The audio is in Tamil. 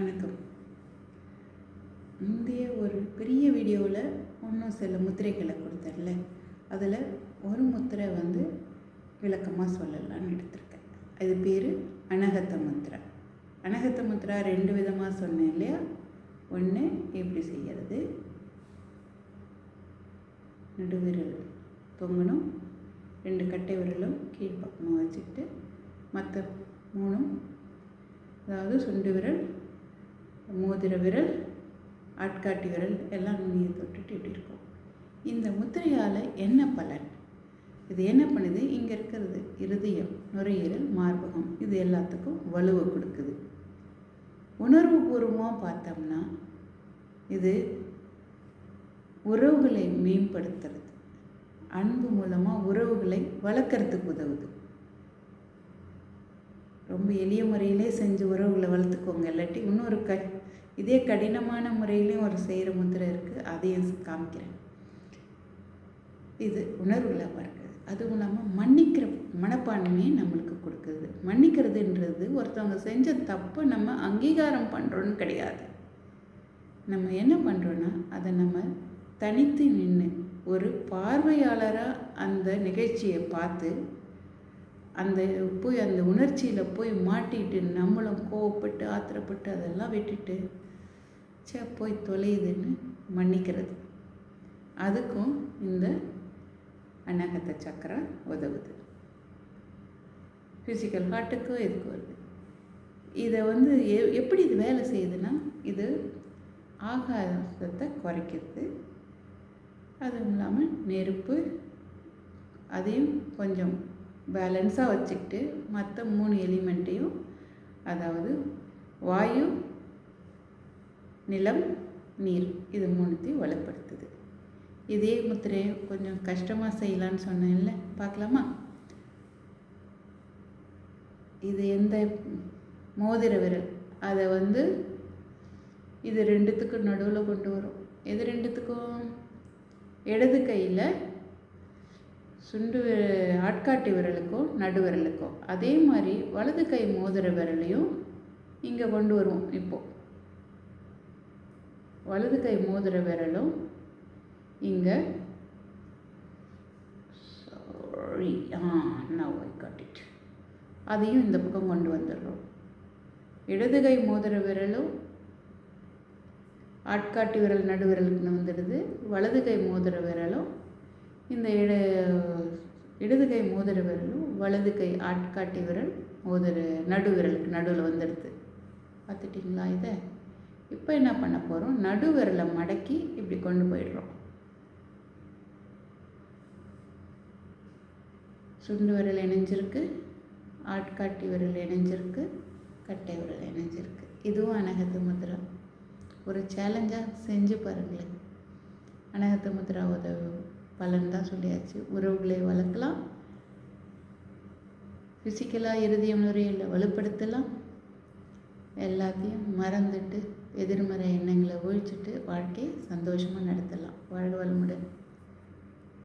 வணக்கம். முந்தைய ஒரு பெரிய வீடியோவில் இன்னும் சில முத்திரைகளை கொடுத்தேன்ல. அதில் ஒரு முத்திரை வந்து விளக்கமாக சொல்லலாம்னு எடுத்திருக்கேன். அது பேர் அனகத்த முத்திரை. அனகத்த முத்திரா ரெண்டு விதமாக சொன்னேன் இல்லையா? ஒன்று எப்படி செய்கிறது நடுவிரல் தொங்கணும். ரெண்டு கட்டை விரலும் கீழ்ப்பக்கமாக வச்சுக்கிட்டு மற்ற மூணும் அதாவது சுண்டு விரல் மோதிர விரல் ஆட்காட்டி விரல் எல்லாம் நுனியை தொட்டுட்டு இப்படி இருக்கும். இந்த முத்திரையால் என்ன பலன்? இது என்ன பண்ணுது? இங்கே இருக்கிறது இருதயம் நுரையீரல் மார்பகம். இது எல்லாத்துக்கும் வலுவை கொடுக்குது. உணர்வு பூர்வமாக பார்த்தோம்னா இது உறவுகளை மேம்படுத்துறது. அன்பு மூலமாக உறவுகளை வளர்க்குறதுக்கு உதவுது. ரொம்ப எளிய முறையிலே செஞ்சு உறவுகளை வளர்த்துக்கோங்க. இல்லாட்டி இன்னொரு க இதே கடினமான முறையிலையும் ஒரு செய்கிற முத்திரை இருக்குது அதையும் காமிக்கிறேன். இது உணர்வுல இருக்குது அதுவும் இல்லாமல் மன்னிக்கிற மனப்பான்மையை நம்மளுக்கு கொடுக்குது. மன்னிக்கிறதுன்றது ஒருத்தவங்க செஞ்ச தப்பை நம்ம அங்கீகாரம் பண்ணுறோன்னு கிடையாது. நம்ம என்ன பண்ணுறோன்னா அதை நம்ம தனித்து நின்று ஒரு பார்வையாளராக அந்த நிகழ்ச்சியை பார்த்து அந்த போய் அந்த உணர்ச்சியில் போய் மாட்டிட்டு நம்மளும் கோவப்பட்டு ஆத்திரப்பட்டு அதெல்லாம் விட்டுட்டு சே போய் தொலையுதுன்னு மன்னிக்கிறது. அதுக்கும் இந்த அன்னகத்த சக்கரம் உதவுது. ஃபிசிக்கல் ஹார்ட்டுக்கும் இதுக்கு வருது. இதை வந்து எ எப்படி இது வேலை செய்யுதுன்னா இது ஆகாசத்தை குறைக்கிறது. அதுவும் இல்லாமல் நெருப்பு அதையும் கொஞ்சம் பேலன்ஸாக வச்சுக்கிட்டு மற்ற மூணு எலிமெண்ட்டையும் அதாவது வாயு நிலம் நீர் இது மூணுத்தையும் வலுப்படுத்துது. இதே முத்திரையை கொஞ்சம் கஷ்டமாக செய்யலான்னு சொன்னேன்ல பார்க்கலாமா? இது எந்த மோதிர விரல்? அதை வந்து இது ரெண்டுத்துக்கும் நடுவில் கொண்டு வரும். எது ரெண்டுத்துக்கும்? இடது கையில் சுண்டு ஆட்காட்டி விரலுக்கும் நடு அதே மாதிரி வலது கை மோதிர விரலையும் இங்கே கொண்டு வருவோம் இப்போது வலது கை மோதிர விரலும் இங்கே. Sorry ah now I got it அதையும் இந்த பக்கம் கொண்டு வந்துடுறோம். இடது கை மோதிர விரலும் ஆட்காட்டி விரல் நடுவிரலுக்குன்னு வந்துடுது. வலது கை மோதிர விரலும் இந்த இட இடது கை மோதிர விரலும் வலது கை ஆட்காட்டி விரல் மோதிர நடு விரலுக்கு நடுவில் வந்துடுது. பார்த்துட்டிங்களா இதை? இப்போ என்ன பண்ண போகிறோம் நடு விரலை மடக்கி இப்படி கொண்டு போயிடுறோம். சுண்டு விரல் இணைஞ்சிருக்கு ஆட்காட்டி விரல் இணைஞ்சிருக்கு கட்டை விரல் இணைஞ்சிருக்கு. இதுவும் அனகத்து முத்ரா ஒரு சேலஞ்சாக செஞ்சு பாருங்களேன். அனகத்து முத்ரா உதவி பலன் தான் சொல்லியாச்சு. உறவுகளை வளர்க்கலாம். ஃபிசிக்கலாக இறுதிய முறையில் வலுப்படுத்தலாம். எல்லாத்தையும் மறந்துட்டு எதிர்மறை எண்ணங்களை ஒழிச்சிட்டு வாழ்க்கையை சந்தோஷமாக நடத்தலாம். வாழ்க வளமுடன்.